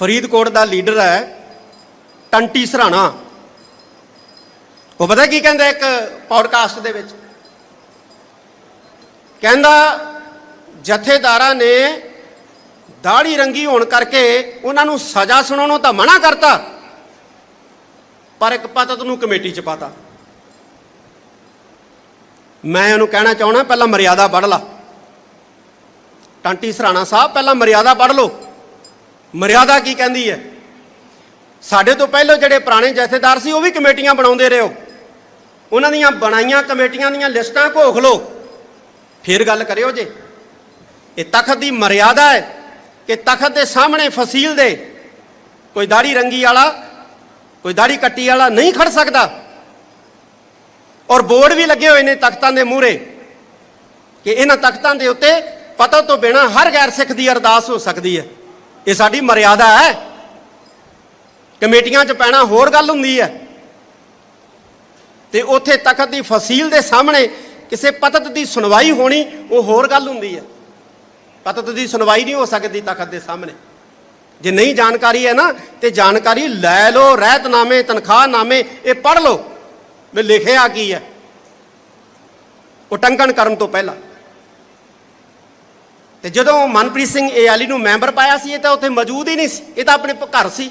ਫਰੀਦਕੋਟ ਦਾ leader ਹੈ ਟੰਟੀ ਸਰਾਣਾ। ਉਹ ਪਤਾ ਕੀ ਕਹਿੰਦਾ ਇੱਕ ਪੌਡਕਾਸਟ ਦੇ ਵਿੱਚ? ਕਹਿੰਦਾ, ਜਥੇਦਾਰਾਂ ਨੇ ਦਾੜੀ ਰੰਗੀ ਹੋਣ ਕਰਕੇ ਉਹਨਾਂ ਨੂੰ ਸਜ਼ਾ ਸੁਣਾਉਣੋਂ ਤਾਂ ਮਨਾ ਕਰਤਾ, ਪਰ ਇੱਕ ਪਤਤ ਨੂੰ ਕਮੇਟੀ ਚ ਪਾਤਾ। ਮੈਂ ਉਹਨੂੰ ਕਹਿਣਾ ਚਾਹਣਾ ਪਹਿਲਾਂ ਮਰਿਆਦਾ ਪੜ੍ਹ ਲਾ। ਟਾਂਟੀ ਸਰਾਣਾ ਸਾਹਿਬ, ਪਹਿਲਾਂ ਮਰਿਆਦਾ ਪੜ੍ਹ ਲਓ। ਮਰਿਆਦਾ ਕੀ ਕਹਿੰਦੀ ਹੈ? ਸਾਡੇ ਤੋਂ ਪਹਿਲਾਂ ਜਿਹੜੇ ਪੁਰਾਣੇ ਜਥੇਦਾਰ ਸੀ, ਉਹ ਵੀ ਕਮੇਟੀਆਂ ਬਣਾਉਂਦੇ ਰਹੇ ਉਹਨਾਂ ਦੀਆਂ ਬਣਾਈਆਂ ਕਮੇਟੀਆਂ ਦੀਆਂ ਲਿਸਟਾਂ ਘੋਖ ਲਓ। ਫਿਰ ਗੱਲ ਕਰਿਓ ਜੇ। ਇਹ ਤਖਤ ਦੀ ਮਰਿਆਦਾ ਹੈ ਕਿ ਤਖਤ ਦੇ ਸਾਹਮਣੇ ਫਸੀਲ ਦੇ ਕੋਈ ਦਾੜੀ ਰੰਗੀ ਵਾਲਾ, ਕੋਈ ਦਾੜੀ ਕੱਟੀ ਵਾਲਾ ਨਹੀਂ ਖੜ ਸਕਦਾ। ਔਰ ਬੋਰਡ ਵੀ ਲੱਗੇ ਹੋਏ ਨੇ ਤਖਤਾਂ ਦੇ ਮੂਹਰੇ ਕਿ ਇਹਨਾਂ ਤਖਤਾਂ ਦੇ ਉੱਤੇ ਪਤਾ ਤੋਂ ਬਿਨਾ ਹਰ ਗੈਰ ਸਿੱਖ ਦੀ ਅਰਦਾਸ ਹੋ ਸਕਦੀ ਹੈ। ਇਹ ਸਾਡੀ ਮਰਿਆਦਾ ਹੈ। ਕਮੇਟੀਆਂ 'ਚ ਪੈਣਾ ਹੋਰ ਗੱਲ ਹੁੰਦੀ ਹੈ। ਤੇ ਉੱਥੇ ਤਖਤ ਦੀ ਫਸੀਲ ਦੇ ਸਾਹਮਣੇ ਕਿਸੇ ਪਤਤ ਦੀ ਸੁਣਵਾਈ ਹੋਣੀ, ਉਹ ਹੋਰ ਗੱਲ ਹੁੰਦੀ ਹੈ। ਪਤਤ ਦੀ ਸੁਣਵਾਈ ਨਹੀਂ ਹੋ ਸਕਦੀ ਤਖਤ ਦੇ ਸਾਹਮਣੇ। ਜੇ ਨਹੀਂ ਜਾਣਕਾਰੀ ਹੈ ਨਾ, ਤੇ ਜਾਣਕਾਰੀ ਲੈ ਲਓ, ਰਹਿਤਨਾਮੇ ਤਨਖਾਹ ਤਨਖਾਹਨਾਮੇ, ਇਹ ਪੜ੍ਹ ਲਓ। ਵੀ ਲਿਖਿਆ ਕੀ ਹੈ? ਉਟੰਕਣ ਕਰਨ ਤੋਂ ਪਹਿਲਾਂ। ਤੇ ਜਦੋਂ ਮਨਪ੍ਰੀਤ ਸਿੰਘ ਏਆਲੀ ਨੂੰ ਮੈਂਬਰ ਪਾਇਆ ਸੀ, ਇਹ ਤਾਂ ਉੱਥੇ ਮੌਜੂਦ ਹੀ ਨਹੀਂ ਸੀ। ਇਹ ਤਾਂ ਆਪਣੇ ਘਰ ਸੀ।